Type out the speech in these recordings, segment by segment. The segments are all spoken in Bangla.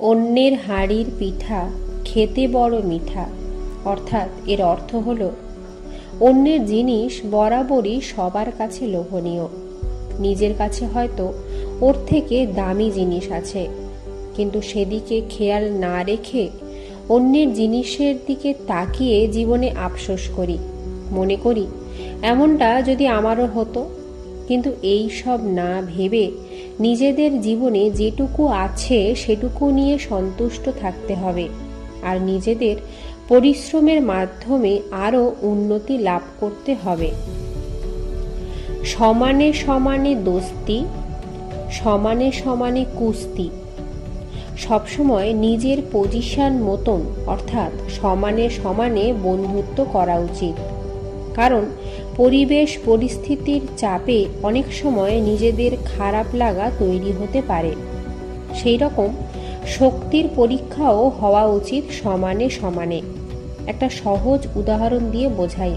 অন্যের হাড়ির পিঠা খেতে বড় মিঠা। অর্থাৎ এর অর্থ হল, অন্যের জিনিস বরাবরই সবার কাছে লোভনীয়। নিজের কাছে হয়তো ওর থেকে দামি জিনিস আছে, কিন্তু সেদিকে খেয়াল না রেখে অন্যের জিনিসের দিকে তাকিয়ে জীবনে আফসোস করি। মনে করি, এমনটা যদি আমারও হতো, কিন্তু এই সব না ভেবে নিজেদের জীবনে যেটুকু আছে সেটুকু নিয়ে সন্তুষ্ট থাকতে হবে, আর নিজেদের পরিশ্রমের মাধ্যমে আরও উন্নতি লাভ করতে হবে। সমানে সমানে দোস্তি, সমানে সমানে কুস্তি। সবসময় নিজের পজিশন মতন, অর্থাৎ সমানে সমানে বন্ধুত্ব করা উচিত। কারণ পরিবেশ পরিস্থিতির চাপে অনেক সময় নিজেদের খারাপ লাগা তৈরি হতে পারে। সেই রকম শক্তির পরীক্ষাও হওয়া উচিত সমানে সমানে। একটা সহজ উদাহরণ দিয়ে বোঝাই।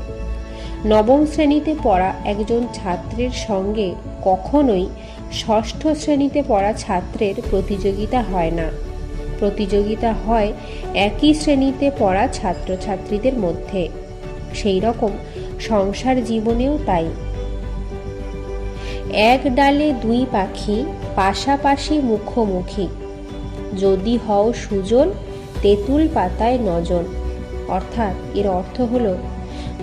নবম শ্রেণীতে পড়া একজন ছাত্রের সঙ্গে কখনোই ষষ্ঠ শ্রেণীতে পড়া ছাত্রের প্রতিযোগিতা হয় না। প্রতিযোগিতা হয় একই শ্রেণীতে পড়া ছাত্রছাত্রীদের মধ্যে। সেই রকম সংসার জীবনেও তাই। এক ডালে দুই পাখি, পাশাপাশি মুখোমুখি। যদি হও সুজন, তেঁতুল পাতায় নজন। অর্থাৎ এর অর্থ হল,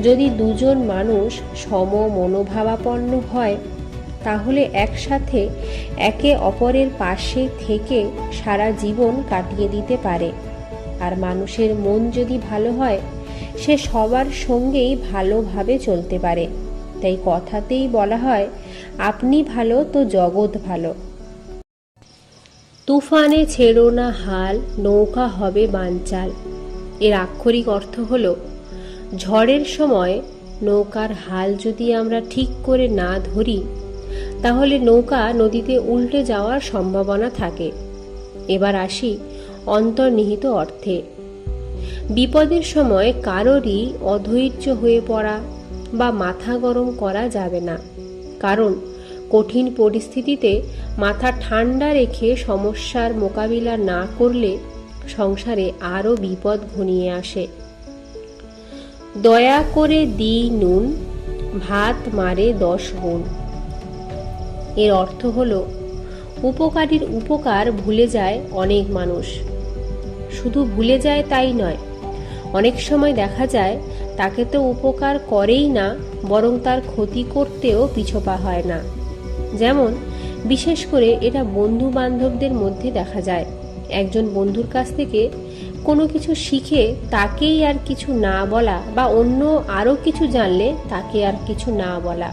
যদি দুজন মানুষ সম মনোভাবাপন্ন হয়, তাহলে একসাথে একে অপরের পাশে থেকে সারা জীবন কাটিয়ে দিতে পারে। আর মানুষের মন যদি ভালো হয় সে সবার সঙ্গেই ভালোভাবে চলতে পারে। তাই কথাতেই বলা হয়, আপনি ভালো, তো জগৎ ভালো। তুফানে ছেড়ো না হাল, নৌকা হবে বানচাল। এর আক্ষরিক অর্থ হল, ঝড়ের সময় নৌকার হাল যদি আমরা ঠিক করে না ধরি, তাহলে নৌকা নদীতে উল্টে যাওয়ার সম্ভাবনা থাকে। এবার আসি অন্তর্নিহিত অর্থে। বিপদের সময় কারোরই অধৈর্য হয়ে পড়া বা মাথা গরম করা যাবে না। কারণ, কঠিন পরিস্থিতিতে মাথা ঠান্ডা রেখে সমস্যার মোকাবিলা না করলে সংসারে আরও বিপদ ঘনিয়ে আসে। দয়া করে দিই নুন, ভাত মারে দশ গুণ। এর অর্থ হল, উপকারীর উপকার ভুলে যায় অনেক মানুষ। শুধু ভুলে যায় তাই নয়। অনেক সময় দেখা যায়, তাকে তো উপকার করেই না, বরং তার ক্ষতি করতেও পিছপা হয় না। যেমন, বিশেষ করে এটা বন্ধু বান্ধবদের মধ্যে দেখা যায়। একজন বন্ধুর কাছ থেকে কোনো কিছু শিখে তাকেই আর কিছু না বলা বা অন্য আরও কিছু জানলে তাকে আর কিছু না বলা।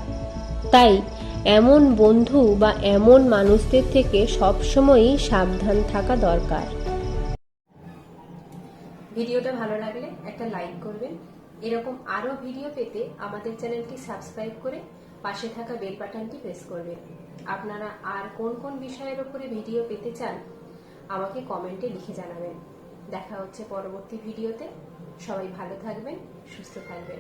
তাই এমন বন্ধু বা এমন মানুষদের থেকে সবসময়ই সাবধান থাকা দরকার। ভিডিওটা ভালো লাগলে একটা লাইক করবেন। এরকম আরও ভিডিও পেতে আমাদের চ্যানেলটি সাবস্ক্রাইব করে পাশে থাকা বেল বাটনটি প্রেস করবেন। আপনারা আর কোন কোন বিষয়ের উপরে ভিডিও পেতে চান, আমাকে কমেন্টে লিখে জানাবেন। দেখা হচ্ছে পরবর্তী ভিডিওতে। সবাই ভালো থাকবেন, সুস্থ থাকবেন।